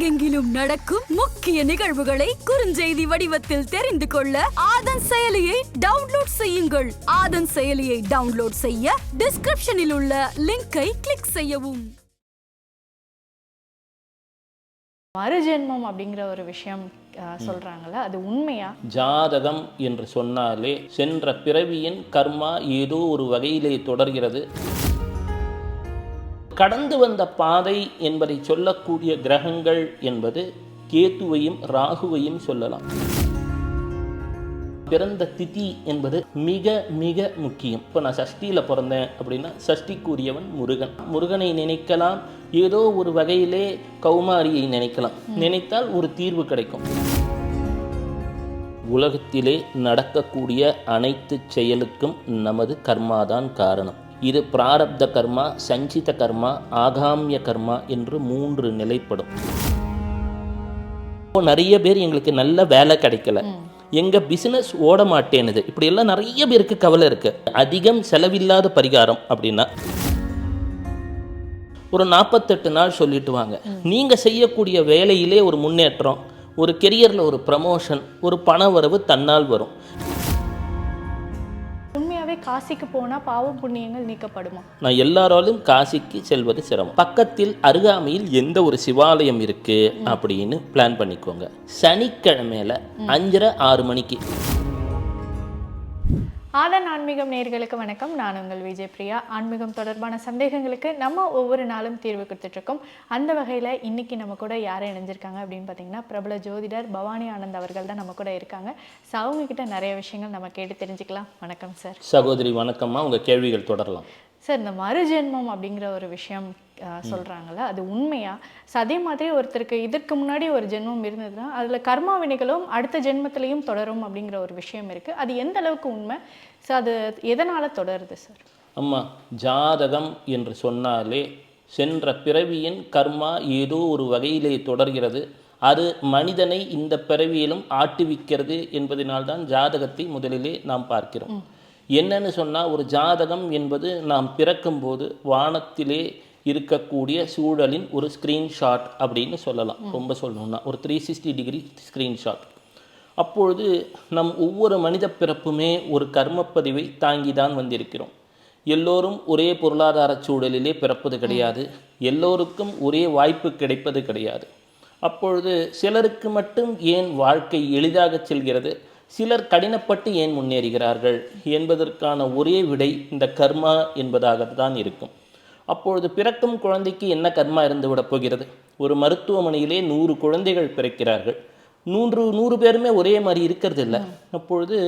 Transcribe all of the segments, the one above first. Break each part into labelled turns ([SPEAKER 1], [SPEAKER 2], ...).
[SPEAKER 1] உலகெங்கிலும் நடக்கும் முக்கிய நிகழ்வுகளை குறுஞ்செய்தி வடிவத்தில் தெரிந்து கொள்ள ஆதன் செயலியை டவுன்லோட் செய்யுங்கள். ஆதன் செயலியை டவுன்லோட் செய்ய டிஸ்கிரிப்ஷனில் உள்ள லிங்கை கிளிக் செய்யவும்.
[SPEAKER 2] மறுஜென்மம் அப்படிங்கிற ஒரு விஷயம் சொல்றாங்கல்ல அது உண்மையா?
[SPEAKER 3] ஜாதகம் என்று சொன்னாலே சென்ற பிறவியின் கர்மா ஏதோ ஒரு வகையிலே தொடர்கிறது. கடந்து வந்த பாதை என்பதை சொல்லக்கூடிய கிரகங்கள் என்பது கேத்துவையும் ராகுவையும் சொல்லலாம். பிறந்த திதி என்பது மிக மிக முக்கியம். இப்போ நான் சஷ்டியில் பிறந்தேன் அப்படின்னா சஷ்டிக்குரியவன் முருகன். முருகனை நினைக்கலாம். ஏதோ ஒரு வகையிலே கௌமாரியை நினைக்கலாம். நினைத்தால் ஒரு தீர்வு கிடைக்கும். உலகத்திலே நடக்கக்கூடிய அனைத்து செயலுக்கும் நமது கர்மாதான் காரணம். இது பிராரப்த கர்மா சஞ்சித கர்மா ஆகாமிய கர்மா என்று மூன்று நிலைப்படும். இப்போ நிறைய பேர் எங்களுக்கு நல்ல வேலை கிடைக்கல. எங்க பிசினஸ் ஓட மாட்டேனுது இப்படி எல்லாம் நிறைய பேருக்கு கவலை இருக்கு. அதிகம் செலவில்லாத பரிகாரம் அப்படின்னா. ஒரு நாற்பத்தெட்டு நாள் சொல்லிட்டு வாங்க. நீங்க செய்யக்கூடிய வேலையிலே ஒரு முன்னேற்றம் ஒரு கெரியர்ல ஒரு ப்ரமோஷன் ஒரு பண வரவு தன்னால் வரும்.
[SPEAKER 2] காசிக்கு போனால் பாவ புண்ணியங்கள் நீக்கப்படுமா?
[SPEAKER 3] நான் எல்லாராலும் காசிக்கு செல்வது சிரமம். பக்கத்தில் அருகாமையில் எந்த ஒரு சிவாலயம் இருக்கு அப்படின்னு பிளான் பண்ணிக்கோங்க. சனிக்கிழமையில அஞ்சரை ஆறு மணிக்கு.
[SPEAKER 2] ஆதன் ஆன்மீகம் நேர்களுக்கு வணக்கம். நான் உங்கள் விஜய் பிரியா. ஆன்மீகம் தொடர்பான சந்தேகங்களுக்கு நம்ம ஒவ்வொரு நாளும் தீர்வு கொடுத்துட்ருக்கோம். அந்த வகையில் இன்னைக்கு நம்ம கூட யாரை இணைஞ்சிருக்காங்க அப்படின்னு பார்த்தீங்கன்னா பிரபல ஜோதிடர் பவானி ஆனந்த் அவர்கள் தான் நம்ம கூட இருக்காங்க. ஸோ அவங்க கிட்ட நிறைய விஷயங்கள் நம்ம கேட்டு தெரிஞ்சுக்கலாம். வணக்கம் சார்.
[SPEAKER 3] சகோதரி வணக்கம்மா. உங்க கேள்விகள் தொடரலாம்.
[SPEAKER 2] சார் இந்த மறுஜென்மம் அப்படிங்கிற ஒரு விஷயம் அஹ், சொல்றாங்கல்ல அது உண்மையா? ஸோ அதே மாதிரி ஒருத்தருக்கு இதற்கு முன்னாடி ஒரு ஜென்மம் இருந்ததுன்னா அதுல கர்மா வினைகளும் அடுத்த ஜென்மத்திலையும் தொடரும் அப்படிங்கிற ஒரு விஷயம் இருக்கு. அது எந்த அளவுக்கு உண்மை? ஸோ அது எதனால தொடருது சார்
[SPEAKER 3] அம்மா ஜாதகம் என்று சொன்னாலே சென்ற பிறவியின் கர்மா ஏதோ ஒரு வகையிலே தொடர்கிறது. அது மனிதனை இந்த பிறவியிலும் ஆட்டுவிக்கிறது என்பதனால்தான் ஜாதகத்தை முதலிலே நாம் பார்க்கிறோம். என்னன்னு சொன்னால் ஒரு ஜாதகம் என்பது நாம் பிறக்கும்போது வானத்திலே இருக்கக்கூடிய சூழலின் ஒரு ஸ்க்ரீன்ஷாட் அப்படின்னு சொல்லலாம். ரொம்ப சொல்லணும்னா ஒரு த்ரீ சிக்ஸ்டி டிகிரி ஸ்க்ரீன்ஷாட் அப்பொழுது நம் ஒவ்வொரு மனித பிறப்புமே ஒரு கர்மப்பதிவை தாங்கி தான் வந்திருக்கிறோம். எல்லோரும் ஒரே பொருளாதார சூழலிலே பிறப்பது கிடையாது. எல்லோருக்கும் ஒரே வாய்ப்பு கிடைப்பது கிடையாது. அப்பொழுது சிலருக்கு மட்டும் ஏன் வாழ்க்கை எளிதாக செல்கிறது? சிலர் கடினப்பட்டு ஏன் முன்னேறுகிறார்கள்? என்பதற்கான ஒரே விடை இந்த கர்மா என்பதாக தான் இருக்கும். அப்பொழுது பிறக்கும் குழந்தைக்கு என்ன கர்மா இருந்து விடப் போகிறது? ஒரு மருத்துவமனையிலே நூறு குழந்தைகள் பிறக்கிறார்கள். நூறு நூறு பேருமே ஒரே மாதிரி இருக்கிறது இல்லை அப்பொழுது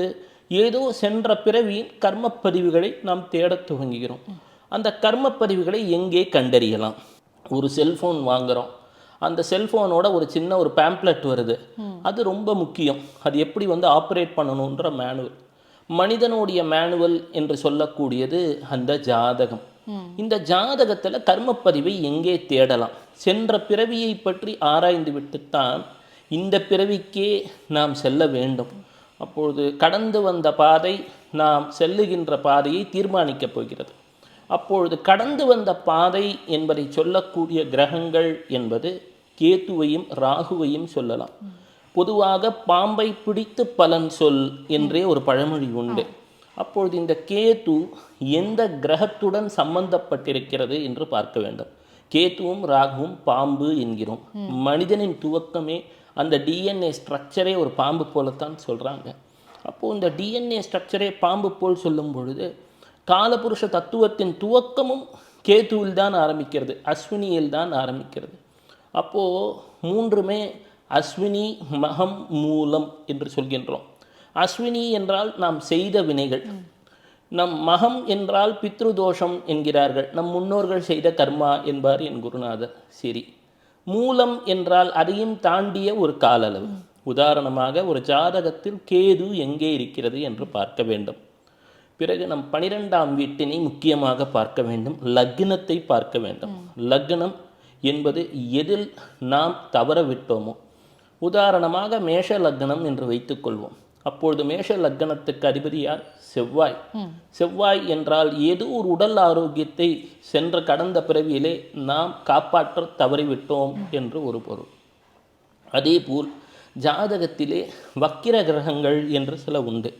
[SPEAKER 3] ஏதோ சென்ற பிறவியின் கர்மப்பதிவுகளை நாம் தேடத் துவங்குகிறோம். அந்த கர்மப்பதிவுகளை எங்கே கண்டறியலாம்? ஒரு செல்போன் வாங்குறோம். அந்த செல்போனோட ஒரு சின்ன ஒரு பேம்ப்ளெட் வருது. அது ரொம்ப முக்கியம். அது எப்படி வந்து ஆப்ரேட் பண்ணணுன்ற மேனுவல் மனிதனுடைய மேனுவல் என்று சொல்லக்கூடியது அந்த ஜாதகம். இந்த ஜாதகத்தில் கர்மப்பதிவை எங்கே தேடலாம்? சென்ற பிறவியை பற்றி ஆராய்ந்து விட்டுத்தான் இந்த பிறவிக்கே நாம் செல்ல வேண்டும். அப்பொழுது கடந்து வந்த பாதை நாம் செல்லுகின்ற பாதையை தீர்மானிக்கப் போகிறது. அப்பொழுது கடந்து வந்த பாதை என்பதை சொல்லக்கூடிய கிரகங்கள் என்பது கேத்துவையும் ராகுவையும் சொல்லலாம். பொதுவாக பாம்பை பிடித்து பலன் சொல் என்றே ஒரு பழமொழி உண்டு. அப்பொழுது இந்த கேது எந்த கிரகத்துடன் சம்பந்தப்பட்டிருக்கிறது என்று பார்க்க வேண்டும். கேத்துவும் ராகுவும் பாம்பு என்கிறோம். மனிதனின் துவக்கமே அந்த டிஎன்ஏ ஸ்ட்ரக்சரே ஒரு பாம்பு போலத்தான் சொல்கிறாங்க அப்போது இந்த டிஎன்ஏ ஸ்ட்ரக்சரே பாம்பு போல் சொல்லும் பொழுது காலபுருஷ தத்துவத்தின் துவக்கமும் கேத்துவில் தான் ஆரம்பிக்கிறது அஸ்வினியில் தான் ஆரம்பிக்கிறது. அப்போது மூன்றுமே அஸ்வினி மகம் மூலம் என்று சொல்கின்றோம். அஸ்வினி என்றால் நாம் செய்த வினைகள். நம் மகம் என்றால் பித்ருதோஷம் என்கிறார்கள். நம் முன்னோர்கள் செய்த கர்மா என்பார் என் குருநாதர். சரி. மூலம் என்றால் அதையும் தாண்டிய ஒரு கால அளவு உதாரணமாக ஒரு ஜாதகத்தில் கேது எங்கே இருக்கிறது என்று பார்க்க வேண்டும். பிறகு நம் பனிரெண்டாம் வீட்டினை முக்கியமாக பார்க்க வேண்டும். லக்னத்தை பார்க்க வேண்டும். லக்னம் என்பது எதில் நாம் தவற விட்டோமோ? உதாரணமாக மேஷ லக்னம் என்று வைத்துக்கொள்வோம். அப்பொழுது மேஷ லக்னத்துக்கு அதிபதி யார் செவ்வாய் செவ்வாய் என்றால் ஏதோ ஒரு உடல் ஆரோக்கியத்தை சென்ற கடந்த பிறவியிலே நாம் காப்பாற்ற தவறிவிட்டோம் என்று ஒரு பொருள். அதேபோல் ஜாதகத்திலே வக்கிர கிரகங்கள் என்று சில உண்டு.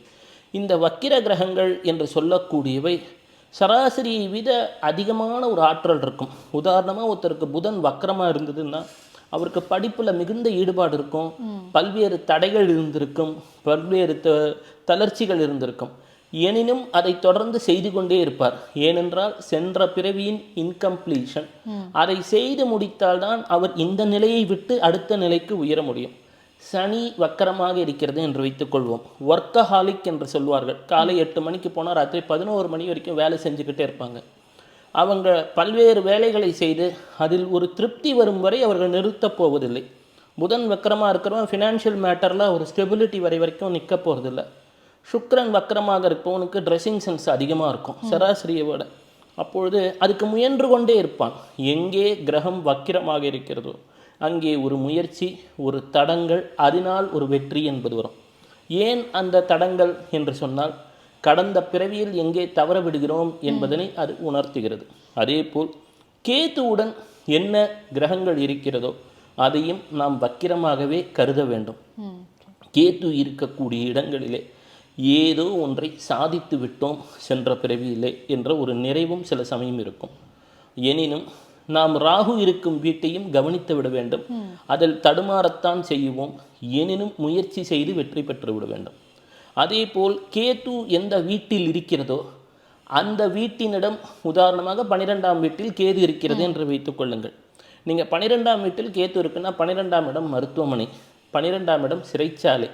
[SPEAKER 3] இந்த வக்கிர கிரகங்கள் என்று சொல்லக்கூடியவை சராசரியை விட அதிகமான ஒரு ஆற்றல் இருக்கும். உதாரணமாக ஒருத்தருக்கு புதன் வக்கரமாக இருந்ததுன்னா அவருக்கு படிப்பில் மிகுந்த ஈடுபாடு இருக்கும். பல்வேறு தடைகள் இருந்திருக்கும். பல்வேறு த தளர்ச்சிகள் இருந்திருக்கும். எனினும் அதை தொடர்ந்து செய்து கொண்டே இருப்பார். ஏனென்றால் சென்ற பிறவியின் இன்கம்ப்ளீஷன் அதை செய்து முடித்தால்தான் அவர் இந்த நிலையை விட்டு அடுத்த நிலைக்கு உயர முடியும். சனி வக்கரமாக இருக்கிறது என்று வைத்துக்கொள்வோம் ஒர்க்கஹாலிக் என்று சொல்வார்கள். காலை எட்டு மணிக்கு போனால் ராத்திரி பதினோரு மணி வரைக்கும் வேலை செஞ்சுக்கிட்டே இருப்பாங்க. அவங்க பல்வேறு வேலைகளை செய்து அதில் ஒரு திருப்தி வரும் வரை அவர்கள் நிறுத்தப் போவதில்லை. புதன் வக்கரமாக இருக்கிறவன் ஃபினான்ஷியல் மேட்டரில் ஒரு ஸ்டெபிலிட்டி வரை வரைக்கும் நிற்க போகிறதில்ல சுக்கிரன் வக்கரமாக இருப்பவனுக்கு ட்ரெஸ்ஸிங் சென்ஸ் அதிகமாக இருக்கும் சராசரியை விட. அப்பொழுது அதுக்கு முயன்று கொண்டே இருப்பான். எங்கே கிரகம் வக்கிரமாக இருக்கிறதோ அங்கே ஒரு முயற்சி ஒரு தடங்கள் அதனால் ஒரு வெற்றி என்பது வரும். ஏன் அந்த தடங்கள் என்று சொன்னால் கடந்த பிறவியில் எங்கே தவற விடுகிறோம் என்பதனை அது உணர்த்துகிறது. அதேபோல் கேதுவுடன் என்ன கிரகங்கள் இருக்கிறதோ அதையும் நாம் வக்கிரமாகவே கருத வேண்டும். கேது இருக்கக்கூடிய இடங்களிலே ஏதோ ஒன்றை சாதித்து விட்டோம் சென்ற பிறவியிலே என்ற ஒரு நிறைவும் சில சமயம் இருக்கும். எனினும் நாம் ராகு இருக்கும் வீட்டையும் கவனித்து விட வேண்டும். அதில் தடுமாறத்தான் செய்வோம். எனினும் முயற்சி செய்து வெற்றி பெற்று விட வேண்டும். அதேபோல் கேது எந்த வீட்டில் இருக்கிறதோ அந்த வீட்டினிடம் உதாரணமாக பன்னிரெண்டாம் வீட்டில் கேது இருக்கிறது என்று வைத்துக் கொள்ளுங்கள். நீங்கள் பன்னிரெண்டாம் வீட்டில் கேது இருக்குன்னா பன்னிரெண்டாம் இடம் மருத்துவமனை பன்னிரெண்டாம் இடம் சிறைச்சாலை.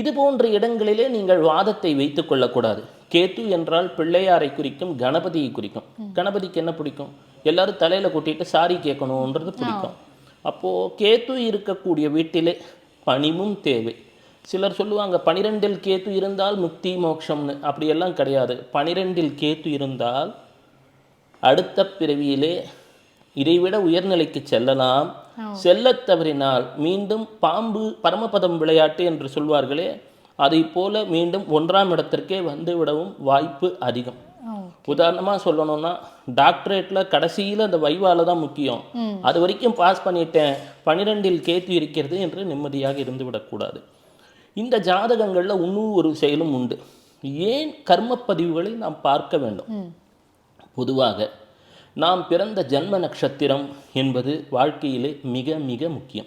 [SPEAKER 3] இது போன்ற இடங்களிலே நீங்கள் வாதத்தை வைத்துக் கொள்ளக்கூடாது. கேத்து என்றால் பிள்ளையாரை குறிக்கும் கணபதியை குறிக்கும். கணபதிக்கு என்ன பிடிக்கும்? எல்லாரும் தலையில கொட்டிட்டு சாரி கேட்கணுன்றது பிடிக்கும். அப்போ கேத்து இருக்கக்கூடிய வீட்டிலே பணிவும் தேவை. சிலர் சொல்லுவாங்க பனிரெண்டில் கேத்து இருந்தால் முக்தி மோட்சம்னு அப்படியெல்லாம் கிடையாது. பனிரெண்டில் கேத்து இருந்தால் அடுத்த பிறவியிலே இதைவிட உயர்நிலைக்கு செல்லலாம். செல்லத் தவறினால் மீண்டும் பாம்பு பரமபதம் விளையாட்டு என்று சொல்வார்களே அதை போல மீண்டும் ஒன்றாம் இடத்திற்கே வந்து விடவும் வாய்ப்பு அதிகம். உதாரணமாக சொல்லணும்னா டாக்டரேட்டில் கடைசியில் அந்த வைவால தான் முக்கியம். அது வரைக்கும் பாஸ் பண்ணிட்டேன் பனிரெண்டில் கேத்து இருக்கிறது என்று நிம்மதியாக இருந்து விடக்கூடாது இந்த ஜாதகங்களில் இன்னும் ஒரு செயலும் உண்டு. ஏன் கர்ம பதிவுகளை நாம் பார்க்க வேண்டும்? பொதுவாக நாம் பிறந்த ஜன்ம நட்சத்திரம் என்பது வாழ்க்கையிலே மிக மிக முக்கியம்.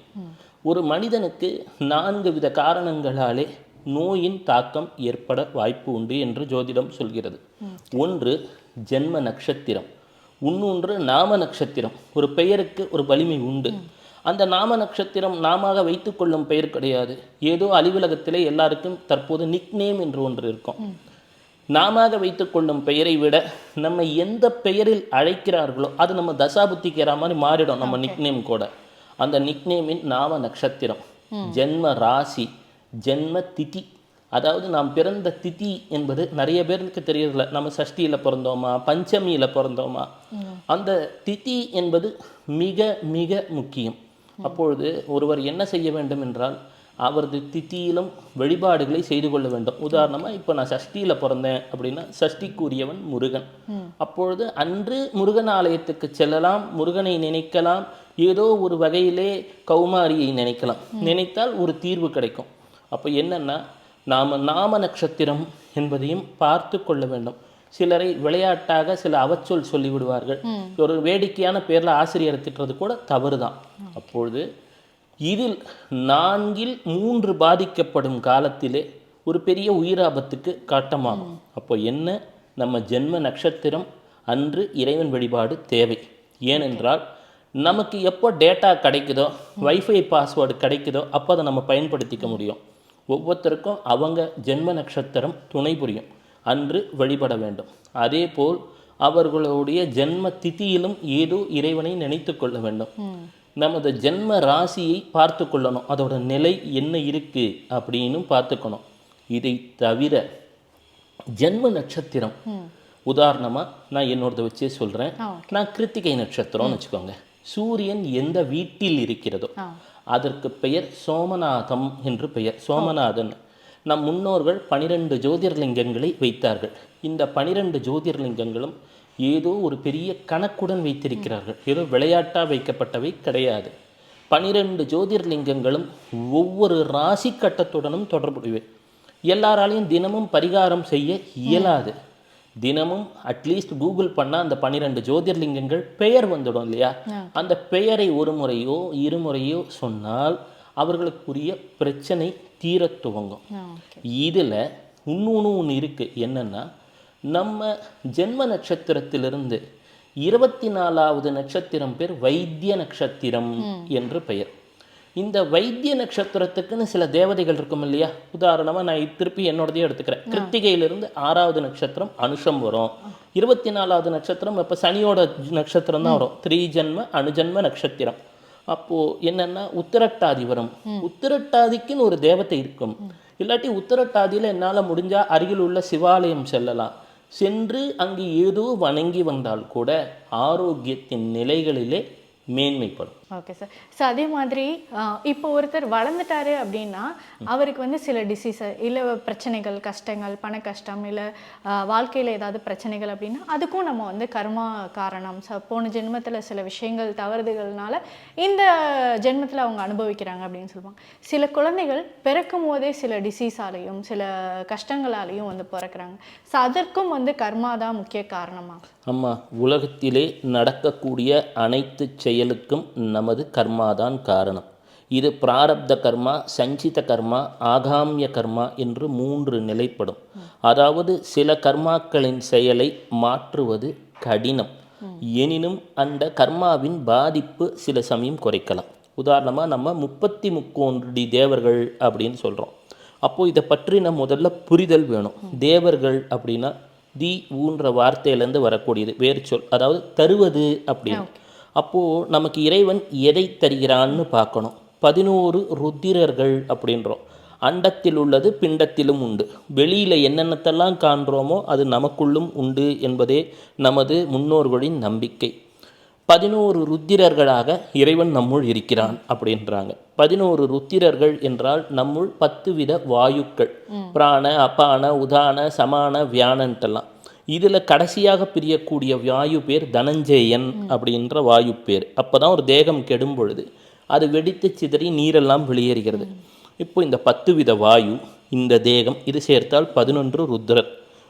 [SPEAKER 3] ஒரு மனிதனுக்கு நான்கு வித காரணங்களாலே நோயின் தாக்கம் ஏற்பட வாய்ப்பு உண்டு என்று ஜோதிடம் சொல்கிறது. ஒன்று ஜென்ம நட்சத்திரம். இன்னொன்று நாம நட்சத்திரம். ஒரு பெயருக்கு ஒரு வலிமை உண்டு. அந்த நாம நட்சத்திரம் நாம வைத்துக்கொள்ளும் பெயர் கிடையாது. ஏதோ அலுவலகத்திலே எல்லாருக்கும் தற்போது நிக்நேம் என்று ஒன்று இருக்கும். நாம வைத்துக்கொள்ளும் பெயரை விட நம்ம எந்த பெயரில் அழைக்கிறார்களோ அது நம்ம தசாபுத்திக்கு ஏற மாதிரி மாறிடும் நம்ம நிக்நேம் கூட. அந்த நிக்நேமின் நாம நட்சத்திரம். ஜென்ம ராசி ஜென்ம திதி. அதாவது நாம் பிறந்த திதி என்பது நிறைய பேருக்கு தெரியறதில்ல. நம்ம சஷ்டியில் பிறந்தோமா பஞ்சமியில் பிறந்தோமா? அந்த திதி என்பது மிக மிக முக்கியம். அப்பொழுது ஒருவர் என்ன செய்ய வேண்டும் என்றால் அவரது திதியிலும் வழிபாடுகளை செய்து கொள்ள வேண்டும். உதாரணமாக இப்போ நான் சஷ்டியில் பிறந்தேன் அப்படின்னா சஷ்டிக்குரியவன் முருகன். அப்பொழுது அன்று முருகன் ஆலயத்துக்கு செல்லலாம் முருகனை நினைக்கலாம் ஏதோ ஒரு வகையிலே கௌமாரியை நினைக்கலாம். நினைத்தால் ஒரு தீர்வு கிடைக்கும். அப்போ என்னன்னா நாம நாம நட்சத்திரம் என்பதையும் பார்த்து கொள்ள வேண்டும். சிலரை விளையாட்டாக சில அவச்சொல் சொல்லி விடுவார்கள் ஒரு வேடிக்கையான பேர்ல ஆசிரியர் திட்டுறது கூட தவறுதான். அப்பொழுது இதில் நான்கில் மூன்று பாதிக்கப்படும் காலத்திலே ஒரு பெரிய உயிராபத்துக்கு காட்டமாகும். அப்போ என்ன? நம்ம ஜென்ம நட்சத்திரம் அன்று இறைவன் வழிபாடு தேவை. ஏனென்றால் நமக்கு எப்போ டேட்டா கிடைக்குதோ வைஃபை பாஸ்வேர்டு கிடைக்குதோ அப்போ அதை நம்ம பயன்படுத்திக்க முடியும். ஒவ்வொருத்தருக்கும் அவங்க ஜென்ம நட்சத்திரம் துணை புரியும். அன்று வழிபட வேண்டும். அதேபோல் அவர்களுடைய ஜென்ம திதியிலும் ஏதோ இறைவனை நினைத்து கொள்ள வேண்டும். நமது ஜென்ம ராசியை பார்த்து கொள்ளணும். அதோட நிலை என்ன இருக்கு அப்படின்னு பார்த்துக்கணும். இதை தவிர ஜென்ம நட்சத்திரம். உதாரணமா நான் என்னோடத வச்சே சொல்றேன். நான் கிருத்திகை நட்சத்திரம்னு வச்சுக்கோங்க. சூரியன் எந்த வீட்டில் இருக்கிறதோ அதற்கு பெயர் சோமநாதம் என்று பெயர். சோமநாதன். நம் முன்னோர்கள் பனிரெண்டு ஜோதிர்லிங்கங்களை வைத்தார்கள். இந்த பனிரெண்டு ஜோதிர்லிங்கங்களும் ஏதோ ஒரு பெரிய கணக்குடன் வைத்திருக்கிறார்கள். ஏதோ விளையாட்டா வைக்கப்பட்டவை கிடையாது. பனிரெண்டு ஜோதிர்லிங்கங்களும் ஒவ்வொரு ராசி கட்டத்துடனும் தொடர்புடையவை. எல்லாராலையும் தினமும் பரிகாரம் செய்ய இயலாது. தினமும் அட்லீஸ்ட் கூகுள் பண்ணால் அந்த பன்னிரெண்டு ஜோதிர்லிங்கங்கள் பெயர் வந்துடும் இல்லையா? அந்த பெயரை ஒரு முறையோ இருமுறையோ சொன்னால் அவர்களுக்குரிய பிரச்சனை தீரத் துவங்கும். இதில் இன்னொன்று ஒன்று இருக்குது என்னென்னா நம்ம ஜென்ம நட்சத்திரத்திலிருந்து இருபத்தி நாலாவது நட்சத்திரம் பேர் வைத்திய நட்சத்திரம் என்று பெயர். இந்த வைத்திய நட்சத்திரத்துக்குன்னு சில தேவதைகள் இருக்கும் இல்லையா? உதாரணமாக நான் திருப்பி என்னோடதையே எடுத்துக்கிறேன். கிருத்திகையிலிருந்து ஆறாவது நட்சத்திரம் அனுஷம் வரும். இருபத்தி நாலாவது நட்சத்திரம் இப்போ சனியோட நட்சத்திரம் தான் வரும். த்ரீ ஜென்ம அணுஜன்ம நட்சத்திரம். அப்போது என்னென்னா உத்திரட்டாதி வரும் உத்திரட்டாதிக்குன்னு ஒரு தேவத்தை இருக்கும். இல்லாட்டி உத்திரட்டாதியில் என்னால் முடிஞ்சால் அருகில் உள்ள சிவாலயம் செல்லலாம். சென்று அங்கு ஏதோ வணங்கி வந்தால் கூட ஆரோக்கியத்தின் நிலைகளிலே மேன்மைப்படும்.
[SPEAKER 2] ஓகே சார் ஸோ அதே மாதிரி இப்போ ஒருத்தர் வளர்ந்துட்டாரு அப்படின்னா அவருக்கு வந்து சில டிசீஸ் இல்லை பிரச்சனைகள் கஷ்டங்கள் பண கஷ்டம் இல்லை வாழ்க்கையில் ஏதாவது பிரச்சனைகள் அப்படின்னா அதுக்கும் நம்ம வந்து கர்மா காரணம் ஸோ போன ஜென்மத்தில் சில விஷயங்கள் தவறுதுகள்னால இந்த ஜென்மத்தில் அவங்க அனுபவிக்கிறாங்க அப்படின்னு சொல்லுவாங்க. சில குழந்தைகள் பிறக்கும் போதே சில டிசீஸாலையும் சில கஷ்டங்களாலையும் வந்து பிறக்கிறாங்க. ஸோ அதற்கும் வந்து கர்மா தான் முக்கிய காரணமாக
[SPEAKER 3] ஆமாம் உலகத்திலே நடக்கக்கூடிய அனைத்து செயலுக்கும் நமது கர்மாதான் காரணம். இது பிராரப்த கர்மா சஞ்சித கர்மா ஆகாமிய கர்மா என்று மூன்று நிலைப்படும். அதாவது சில கர்மாக்களின் செயலை மாற்றுவது கடினம். எனினும் அந்த கர்மாவின் பாதிப்பு சில சமயம் குறைக்கலாம். உதாரணமாக நம்ம முப்பத்தி முக்கோடி தேவர்கள் அப்படின்னு சொல்கிறோம் அப்போது இதை பற்றி நம்ம முதல்ல புரிதல் வேணும். தேவர்கள் அப்படின்னா தி ஊன்ற வார்த்தையிலேருந்து வரக்கூடியது வேறு சொல் அதாவது தருவது அப்படின்னு. அப்போது நமக்கு இறைவன் எதை தருகிறான்னு பார்க்கணும். பதினோரு ருத்திரர்கள் அப்படின்றோம். அண்டத்தில் உள்ளது பிண்டத்திலும் உண்டு. வெளியில் என்னென்னத்தெல்லாம் காண்றோமோ அது நமக்குள்ளும் உண்டு என்பதே நமது முன்னோர்களின் நம்பிக்கை. பதினோரு ருத்திரர்களாக இறைவன் நம்முள் இருக்கிறான் அப்படின்றாங்க. பதினோரு ருத்திரர்கள் என்றால் நம்முள் பத்து வித வாயுக்கள். பிராண அபான உதான சமான வியானன்ட்டெல்லாம். இதில் கடைசியாக பிரியக்கூடிய வாயு பேர் தனஞ்சேயன் அப்படின்ற வாயு பேர். அப்போ தான் ஒரு தேகம் கெடும் பொழுது அது வெடித்து சிதறி நீரெல்லாம் வெளியேறுகிறது. இப்போ இந்த பத்து வித வாயு இந்த தேகம் இது சேர்த்தால் பதினொன்று ருத்ரர்.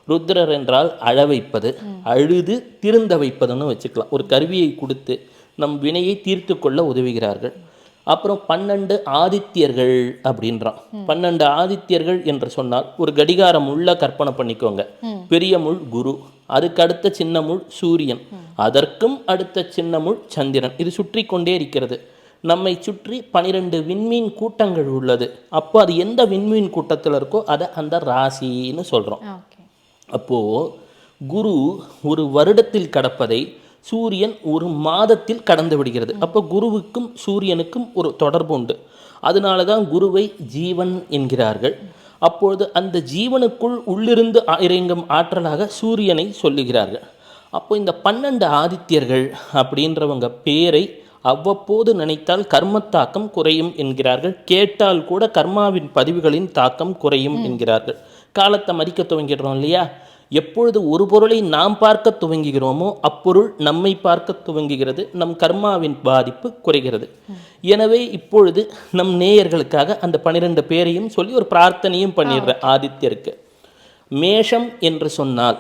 [SPEAKER 3] ருத்ரர் என்றால் அழ வைப்பது அழுது திருந்த வைப்பதுன்னு வச்சுக்கலாம். ஒரு கருவியை கொடுத்து நம் வினையை தீர்த்து கொள்ள உதவுகிறார்கள். அப்புறம் பன்னெண்டு ஆதித்யர்கள் அப்படின்றான். பன்னெண்டு ஆதித்யர்கள் என்று சொன்னால் ஒரு கடிகாரம் உள்ள கற்பனை பண்ணிக்கோங்க. பெரிய முள் குரு அதுக்கு அடுத்த சின்ன முள் சூரியன் அதற்கும் அடுத்த சின்ன முள் சந்திரன். இது சுற்றி கொண்டே இருக்கிறது. நம்மை சுற்றி பனிரெண்டு விண்மீன் கூட்டங்கள் உள்ளது. அப்போ அது எந்த விண்மீன் கூட்டத்தில் இருக்கோ அதை அந்த ராசின்னு சொல்கிறோம் அப்போது குரு ஒரு வருடத்தில் கடப்பதை சூரியன் ஒரு மாதத்தில் கடந்து விடுகிறது. அப்போ குருவுக்கும் சூரியனுக்கும் ஒரு தொடர்பு உண்டு. அதனால தான் குருவை ஜீவன் என்கிறார்கள். அப்பொழுது அந்த ஜீவனுக்குள் உள்ளிருந்து இறங்கும் ஆற்றலாக சூரியனை சொல்லுகிறார்கள். அப்போ இந்த பன்னெண்டு ஆதித்யர்கள் அப்படின்றவங்க பேரை அவ்வப்போது நினைத்தால் கர்மத்தாக்கம் குறையும் என்கிறார்கள். கேட்டால் கூட கர்மாவின் பதிவுகளின் தாக்கம் குறையும் என்கிறார்கள். காலத்தை மதிக்க துவங்கிடுறோம் இல்லையா? எப்பொழுது ஒரு பொருளை நாம் பார்க்க துவங்குகிறோமோ அப்பொருள் நம்மை பார்க்க துவங்குகிறது நம் கர்மாவின் பாதிப்பு குறைகிறது. எனவே இப்பொழுது நம் நேயர்களுக்காக அந்த பன்னிரெண்டு பேரையும் சொல்லி ஒரு பிரார்த்தனையும் பண்ணிடுறேன் ஆதித்யருக்கு. மேஷம் என்று சொன்னால்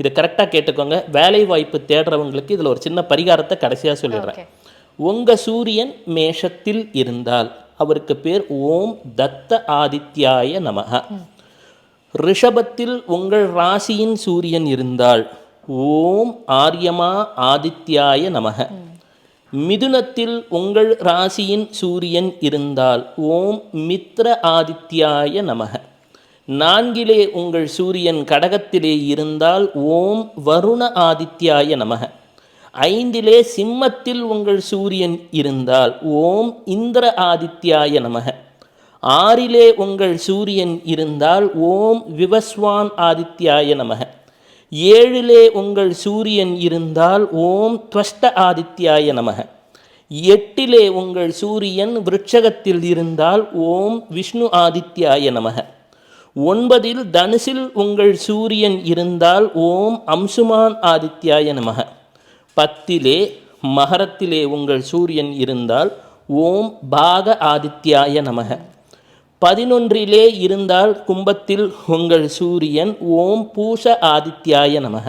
[SPEAKER 3] இதை கரெக்டாக கேட்டுக்கோங்க. வேலை வாய்ப்பு தேடுறவங்களுக்கு இதில் ஒரு சின்ன பரிகாரத்தை கடைசியாக சொல்லிடுறேன்.
[SPEAKER 2] ஓகே.
[SPEAKER 3] உங்க சூரியன் மேஷத்தில் இருந்தால் அவருக்கு பேர் ஓம் தத்த ஆதித்யாய நமக ரிஷபத்தில் உங்கள் ராசியின் சூரியன் இருந்தால் ஓம் ஆரியமா ஆதித்யாய நமக. மிதுனத்தில் உங்கள் ராசியின் சூரியன் இருந்தால் ஓம் மித்ர ஆதித்யாய நமக. நான்கிலே உங்கள் சூரியன் கடகத்திலே இருந்தால் ஓம் வருண ஆதித்யாய நமக. ஐந்திலே சிம்மத்தில் உங்கள் சூரியன் இருந்தால் ஓம் இந்திர ஆதித்யாய நமக. ஆறிலே உங்கள் சூரியன் இருந்தால் ஓம் விவஸ்வான் ஆதித்யாய நமக. ஏழிலே உங்கள் சூரியன் இருந்தால் ஓம் துவஷ்ட ஆதித்யாய நமக. எட்டிலே உங்கள் சூரியன் விருட்சகத்தில் இருந்தால் ஓம் விஷ்ணு ஆதித்யாய நமக. ஒன்பதில் தனுசில் உங்கள் சூரியன் இருந்தால் ஓம் அம்சுமான் ஆதித்யாய நமக. பத்திலே மகரத்திலே உங்கள் சூரியன் இருந்தால் ஓம் பாக ஆதித்யாய நமக. பதினொன்றிலே இருந்தால் கும்பத்தில் உங்கள் சூரியன் ஓம் பூஷ ஆதித்யாய நமக.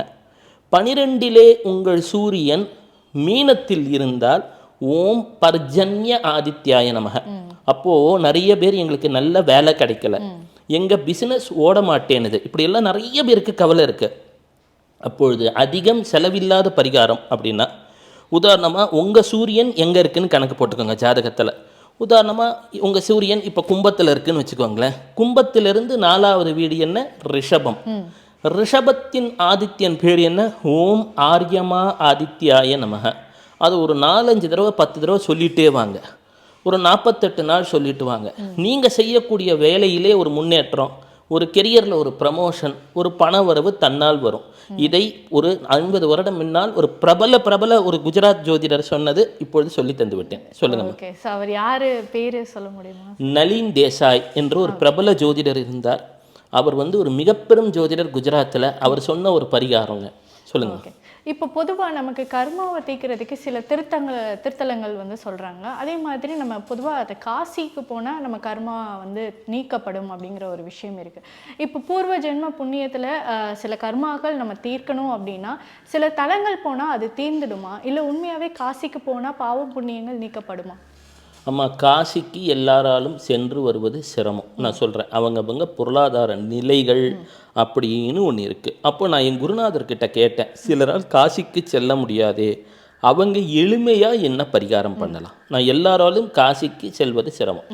[SPEAKER 3] பனிரெண்டிலே உங்கள் சூரியன் மீனத்தில் இருந்தால் ஓம் பர்ஜன்ய ஆதித்யாய நமக. அப்போது நிறைய பேர் எங்களுக்கு நல்ல வேலை கிடைக்கல. எங்கள் பிஸ்னஸ் ஓட மாட்டேனுது. இப்படியெல்லாம் நிறைய பேருக்கு கவலை இருக்குது அப்பொழுது அதிகம் செலவில்லாத பரிகாரம் அப்படின்னா உதாரணமாக உங்கள் சூரியன் எங்கே இருக்குன்னு கணக்கு போட்டுக்கோங்க ஜாதகத்தில். உதாரணமாக உங்கள் சூரியன் இப்போ கும்பத்தில் இருக்குன்னு வச்சுக்கோங்களேன். கும்பத்திலிருந்து நாலாவது வீடு என்ன? ரிஷபம். ரிஷபத்தின் ஆதித்யன் பேர் என்ன? ஓம் ஆரியமா ஆதித்யாய நமக அது ஒரு நாலஞ்சு தடவை பத்து தடவை சொல்லிட்டே வாங்க. ஒரு நாற்பத்தெட்டு நாள் சொல்லிட்டு வாங்க. நீங்கள் செய்யக்கூடிய வேலையிலே ஒரு முன்னேற்றம். ஒரு கெரியரில் ஒரு ப்ரமோஷன் ஒரு பண வரவு தன்னால் வரும். இதை ஒரு ஐம்பது வருடம் முன்னால் ஒரு பிரபல பிரபல ஒரு குஜராத் ஜோதிடர் சொன்னது இப்பொழுது சொல்லி தந்து விட்டேன் சொல்லுங்க
[SPEAKER 2] அவர் யாரு பேரு சொல்ல முடியுமா?
[SPEAKER 3] நளின் தேசாய் என்று ஒரு பிரபல ஜோதிடர் இருந்தார். அவர் வந்து ஒரு மிகப்பெரும் ஜோதிடர் குஜராத்தில். அவர் சொன்ன ஒரு பரிகாரங்க. சொல்லுங்க.
[SPEAKER 2] ஓகே. இப்போ பொதுவாக நமக்கு கர்மாவை தீர்க்கிறதுக்கு சில திருத்தங்கள் திருத்தலங்கள் வந்து சொல்கிறாங்க அதே மாதிரி நம்ம பொதுவாக அதை காசிக்கு போனால் நம்ம கர்மா வந்து நீக்கப்படும் அப்படிங்கிற ஒரு விஷயம் இருக்குது இப்போ பூர்வ ஜென்ம புண்ணியத்தில் சில கர்மாக்கள் நம்ம தீர்க்கணும் அப்படின்னா சில தலங்கள் போனால் அது தீர்ந்துடுமா? இல்லை உண்மையாகவே காசிக்கு போனால் பாவ புண்ணியங்கள் நீக்கப்படுமா?
[SPEAKER 3] அம்மா காசிக்கு எல்லாராலும் சென்று வருவது சிரமம். நான் சொல்கிறேன் அவங்கவங்க பொருளாதார நிலைகள் அப்படின்னு ஒன்று இருக்குது அப்போ நான் என் குருநாதர்கிட்ட கேட்டேன் சிலரால் காசிக்கு செல்ல முடியாதே. அவங்க எளிமையாக என்ன பரிகாரம் பண்ணலாம்? நான் எல்லாராலும் காசிக்கு செல்வது சிரமம்.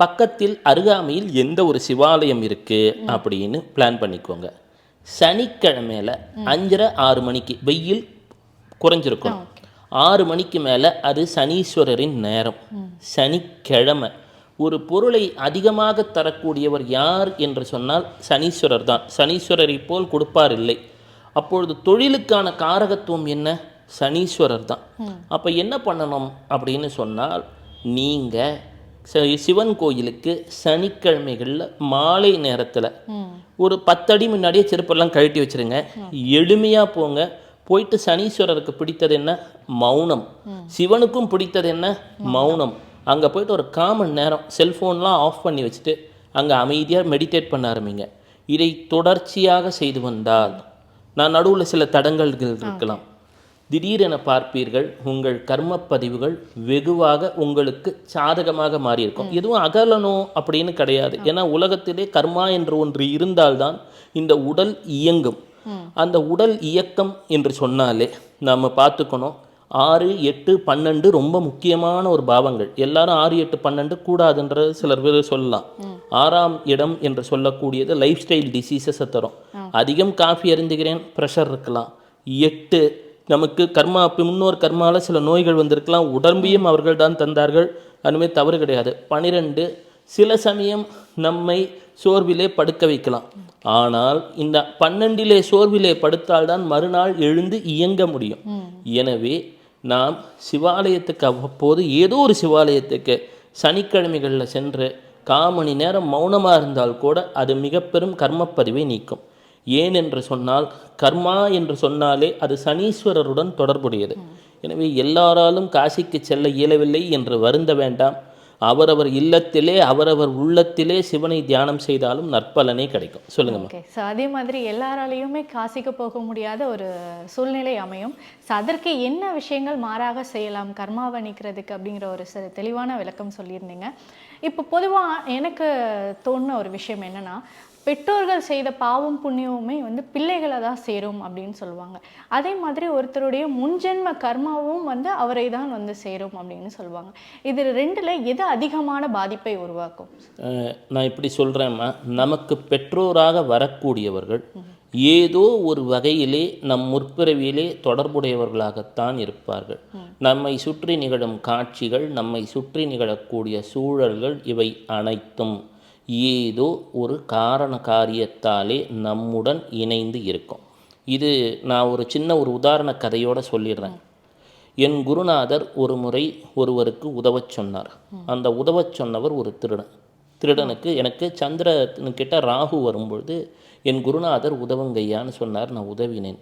[SPEAKER 3] பக்கத்தில் அருகாமையில் எந்த ஒரு சிவாலயம் இருக்குது அப்படின்னு பிளான் பண்ணிக்கோங்க. சனிக்கிழமையில அஞ்சரை ஆறு மணிக்கு வெயில் குறைஞ்சிருக்கும் ஆறு மணிக்கு மேலே அது சனீஸ்வரரின் நேரம். சனிக்கிழமை. ஒரு பொருளை அதிகமாக தரக்கூடியவர் யார் என்று சொன்னால் சனீஸ்வரர் தான். சனீஸ்வரரை போல் கொடுப்பார் இல்லை அப்பொழுது தொழிலுக்கான காரகத்துவம் என்ன? சனீஸ்வரர் தான். அப்போ என்ன பண்ணணும் அப்படின்னு சொன்னால் நீங்கள் சிவன் கோயிலுக்கு சனிக்கிழமைகளில் மாலை நேரத்தில் ஒரு பத்தடி முன்னாடியே செருப்பெல்லாம் கழட்டி வச்சிருங்க. எளிமையாக போங்க. போயிட்டு சனீஸ்வரருக்கு பிடித்தது என்ன? மௌனம். சிவனுக்கும் பிடித்தது என்ன? மௌனம். அங்கே போயிட்டு ஒரு காமன் நேரம் செல்ஃபோன்லாம் ஆஃப் பண்ணி வச்சுட்டு அங்கே அமைதியாக மெடிடேட் பண்ண ஆரம்பிங்க. இதை தொடர்ச்சியாக செய்து வந்தால் நான் நடுவில் சில தடங்கல்கள் இருக்கலாம். திடீரென பார்ப்பீர்கள் உங்கள் கர்ம பதிவுகள் வெகுவாக உங்களுக்கு சாதகமாக மாறியிருக்கும். எதுவும் அகலணும் அப்படின்னு கிடையாது. ஏன்னா உலகத்திலே கர்மா என்று ஒன்று இருந்தால்தான் இந்த உடல் இயங்கும். அந்த உடல் இயக்கம் என்று சொன்னாலே நம்ம பார்த்துக்கணும். ஆறு எட்டு பன்னெண்டு ரொம்ப முக்கியமான ஒரு பாவங்கள். எல்லாரும் ஆறு எட்டு பன்னெண்டு கூடாதுன்ற சிலர் பேர் சொல்லலாம். ஆறாம் இடம் என்று சொல்லக்கூடியது லைஃப் ஸ்டைல் டிசீசஸை தரும். அதிகம் காஃபி அறிந்துகிறேன் ப்ரெஷர் இருக்கலாம். எட்டு நமக்கு கர்மா முன்னோர் கர்மாவில் சில நோய்கள் வந்திருக்கலாம். உடம்பையும் அவர்கள் தான் தந்தார்கள். அதுமே தவறு கிடையாது. பனிரெண்டு சில சமயம் நம்மை சோர்விலே படுக்க வைக்கலாம். ஆனால் இந்த பன்னெண்டிலே சோர்விலே படுத்தால்தான் மறுநாள் எழுந்து இயங்க முடியும். எனவே நாம் சிவாலயத்துக்கு அவ்வப்போது ஏதோ ஒரு சிவாலயத்துக்கு சனிக்கிழமைகளில் சென்று காமணி நேரம் மௌனமாக இருந்தால் கூட அது மிக பெரும் கர்மப்பதிவை நீக்கும். ஏன் என்று சொன்னால் கர்மா என்று சொன்னாலே அது சனீஸ்வரருடன் தொடர்புடையது. எனவே எல்லாராலும் காசிக்கு செல்ல இயலவில்லை என்று வருந்த வேண்டாம். அவரவர் இல்லத்திலே அவரவர் உள்ளத்திலே சிவனை தியானம் செய்தாலும் நற்பலனே கிடைக்கும். சொல்லுங்க
[SPEAKER 2] ஓகே ஸோ அதே மாதிரி எல்லாராலையுமே காசிக்கு போக முடியாத ஒரு சூழ்நிலை அமையும். ஸோ அதற்கு என்ன விஷயங்கள் மாறாக செய்யலாம்? கர்மாவை நீக்கிறதுக்கு அப்படிங்கிற ஒரு சில தெளிவான விளக்கம் சொல்லியிருந்தீங்க. இப்போ பொதுவாக எனக்கு தோணுன ஒரு விஷயம் என்னன்னா பெற்றோர்கள் செய்த பாவம் புண்ணியமுமே வந்து பிள்ளைகளை தான் சேரும் அப்படின்னு சொல்லுவாங்க. அதே மாதிரி ஒருத்தருடைய முன்ஜென்ம கர்மாவும் வந்து அவரை தான் வந்து சேரும் அப்படின்னு சொல்லுவாங்க. இது ரெண்டுல எது அதிகமான பாதிப்பை உருவாக்கும்?
[SPEAKER 3] நான் இப்படி சொல்கிறேம்மா நமக்கு பெற்றோராக வரக்கூடியவர்கள் ஏதோ ஒரு வகையிலே நம் முற்பிறவியிலே தொடர்புடையவர்களாகத்தான் இருப்பார்கள். நம்மை சுற்றி நிகழும் காட்சிகள் நம்மை சுற்றி நிகழக்கூடிய சூழல்கள் இவை அனைத்தும் ஏதோ ஒரு காரண காரியத்தாலே நம்முடன் இணைந்து இருக்கும். இது நான் ஒரு சின்ன ஒரு உதாரண கதையோடு சொல்லிடுறேன். என் குருநாதர் ஒரு முறை ஒருவருக்கு உதவச் சொன்னார். அந்த உதவச் சொன்னவர் ஒரு திருடன். திருடனுக்கு எனக்கு சந்திரனுக்கிட்ட ராகு வரும்பொழுது என் குருநாதர் உதவுங்கய்யான்னு சொன்னார் நான் உதவினேன்.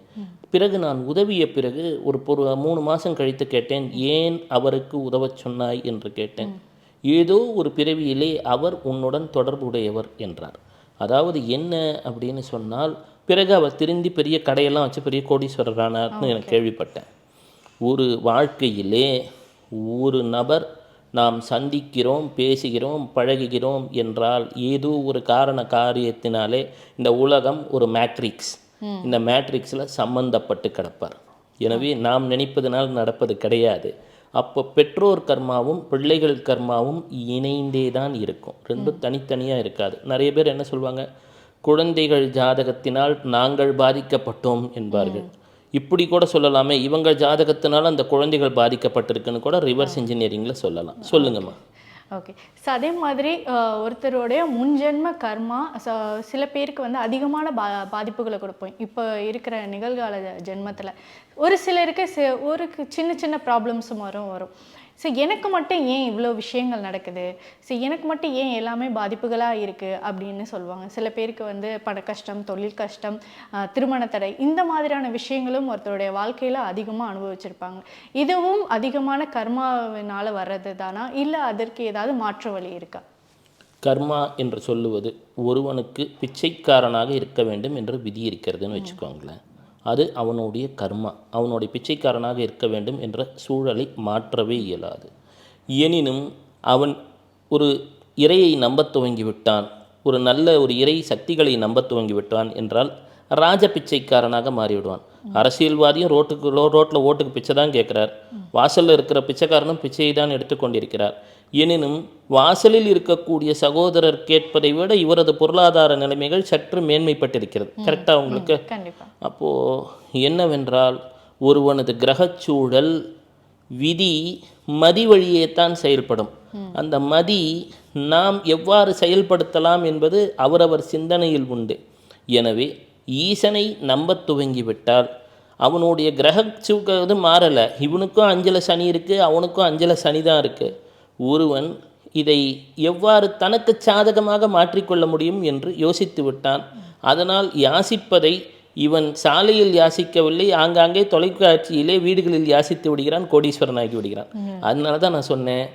[SPEAKER 3] பிறகு நான் உதவிய பிறகு ஒரு பொரு மூணு மாதம் கழித்து கேட்டேன் ஏன் அவருக்கு உதவச் சொன்னாய் என்று கேட்டேன். ஏதோ ஒரு பிறவியிலே அவர் உன்னுடன் தொடர்புடையவர் என்றார். அதாவது என்ன அப்படின்னு சொன்னால் பிறகு அவர் திருந்தி பெரிய கடையெல்லாம் வச்சு பெரிய கோடீஸ்வரர் ஆனார்னு எனக்கு கேள்விப்பட்டேன். ஒரு வாழ்க்கையிலே ஒரு நபர் நாம் சந்திக்கிறோம் பேசுகிறோம் பழகுகிறோம் என்றால் ஏதோ ஒரு காரண காரியத்தினாலே இந்த உலகம் ஒரு மேட்ரிக்ஸ் இந்த மேட்ரிக்ஸில் சம்பந்தப்பட்டு கிடப்பார். எனவே நாம் நினைப்பதனால் நடப்பது கிடையாது. அப்போ பெற்றோர் கர்மாவும் பிள்ளைகள் கர்மாவும் இணைந்தே தான் இருக்கும். ரெண்டும் தனித்தனியாக இருக்காது. நிறைய பேர் என்ன சொல்லுவாங்க குழந்தைகள் ஜாதகத்தினால் நாங்கள் பாதிக்கப்பட்டோம் என்பார்கள். இப்படி கூட சொல்லலாமே. இவங்க ஜாதகத்தினால அந்த குழந்தைகள் பாதிக்கப்பட்டிருக்குன்னு கூட ரிவர்ஸ் இன்ஜினியரிங்கில் சொல்லலாம். சொல்லுங்கம்மா.
[SPEAKER 2] ஓகே. ஸோ அதே மாதிரி ஒருத்தருடைய முன்ஜென்ம கர்மா so, சில பேருக்கு வந்து அதிகமான பா பாதிப்புகளை கொடுப்போம். இப்போ இருக்கிற நிகழ்கால ஜென்மத்தில். ஒரு சிலருக்கு சி- ஒரு சின்ன சின்ன ப்ராப்ளம்ஸும் வரும் வரும். ஸோ எனக்கு மட்டும் ஏன் இவ்வளோ விஷயங்கள் நடக்குது? ஸோ எனக்கு மட்டும் ஏன் எல்லாமே பாதிப்புகளாக இருக்குது அப்படின்னு சொல்லுவாங்க. சில பேருக்கு வந்து பண கஷ்டம் தொழில் கஷ்டம் அஹ், திருமண தடை இந்த மாதிரியான விஷயங்களும் ஒருத்தருடைய வாழ்க்கையில் அதிகமாக அனுபவிச்சிருப்பாங்க. இதுவும் அதிகமான கர்மாவினால் வர்றது தானா? இல்லை அதற்கு ஏதாவது மாற்று வழி இருக்கா?
[SPEAKER 3] கர்மா என்று சொல்லுவது ஒருவனுக்கு பிச்சைக்காரனாக இருக்க வேண்டும் என்று விதி இருக்கிறதுன்னு வச்சுக்கோங்களேன். அது அவனுடைய கர்மா. அவனுடைய பிச்சைக்காரனாக இருக்க வேண்டும் என்ற சூழலை மாற்றவே இயலாது. எனினும் அவன் ஒரு இறையை நம்பத் துவங்கி விட்டான் ஒரு நல்ல ஒரு இறை சக்திகளை நம்பத் துவங்கி விட்டான் என்றால் ராஜ பிச்சைக்காரனாக மாறிவிடுவான். அரசியல்வாதியும் ரோட்டுக்கு ரோட்டில் ஓட்டுக்கு பிச்சை தான் கேட்குறார். வாசலில் இருக்கிற பிச்சைக்காரனும் பிச்சையை தான் எடுத்துக்கொண்டிருக்கிறார் எனினும் வாசலில் இருக்கக்கூடிய சகோதரர் கேட்பதை விட இவரது பொருளாதார நிலைமைகள் சற்று மேன்மைப்பட்டிருக்கிறது. கரெக்டாக உங்களுக்கு? அப்போது என்னவென்றால் ஒருவனது கிரகச்சூழல் விதி மதி வழியே தான் செயல்படும். அந்த மதி நாம் எவ்வாறு செயல்படுத்தலாம் என்பது அவரவர் சிந்தனையில் உண்டு. எனவே ஈசனை நம்பத் துவங்கிவிட்டால் அவனுடைய கிரக சூக்கிறது மாறலை. இவனுக்கும் அஞ்சல சனி இருக்குது அவனுக்கும் அஞ்சல சனி தான் இருக்குது ஒருவன் இதை எவ்வாறு தனக்கு சாதகமாக மாற்றிக்கொள்ள முடியும் என்று யோசித்து விட்டான். அதனால் யாசிப்பதை இவன் சாலையில் யாசிக்கவில்லை ஆங்காங்கே தொலைக்காட்சியிலே வீடுகளில் யாசித்து விடுகிறான் கோடீஸ்வரன் ஆகி விடுகிறான். அதனால தான் நான் சொன்னேன்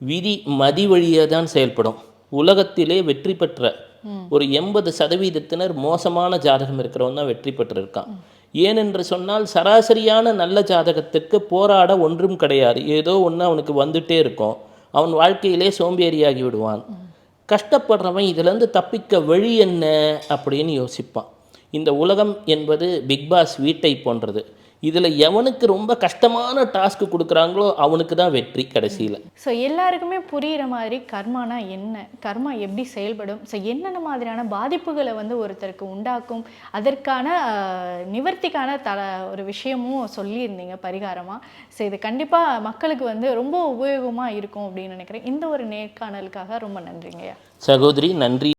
[SPEAKER 3] விதி மதி வழியே தான் செயல்படும். உலகத்திலே வெற்றி பெற்ற ஒரு எண்பது சதவீதத்தினர் மோசமான ஜாதகம் இருக்கிறவன் தான் வெற்றி பெற்றிருக்கான். ஏனென்று சொன்னால் சராசரியான நல்ல ஜாதகத்துக்கு போராட ஒன்றும் கிடையாது. ஏதோ ஒன்று அவனுக்கு வந்துட்டே இருக்கும். அவன் வாழ்க்கையிலே சோம்பேறியாகி விடுவான். கஷ்டப்படுறவன் இதிலேருந்து தப்பிக்க வழி என்ன அப்படின்னு யோசிப்பான். இந்த உலகம் என்பது பிக் பாஸ் வீட்டை போன்றது. இதில் எவனுக்கு ரொம்ப கஷ்டமான டாஸ்க் கொடுக்குறாங்களோ அவனுக்கு தான் வெற்றி கடைசியில்.
[SPEAKER 2] ஸோ எல்லாருக்குமே புரிகிற மாதிரி கர்மானா என்ன? கர்மா எப்படி செயல்படும்? ஸோ என்னென்ன மாதிரியான பாதிப்புகளை வந்து ஒருத்தருக்கு உண்டாக்கும்? அதற்கான நிவர்த்திக்கான த ஒரு விஷயமும் சொல்லியிருந்தீங்க பரிகாரமாக ஸோ இது கண்டிப்பாக மக்களுக்கு வந்து ரொம்ப உபயோகமாக இருக்கும் அப்படின்னு நினைக்கிறேன். இந்த ஒரு நேர்காணலுக்காக ரொம்ப நன்றிங்கய்யா
[SPEAKER 3] சகோதரி நன்றி.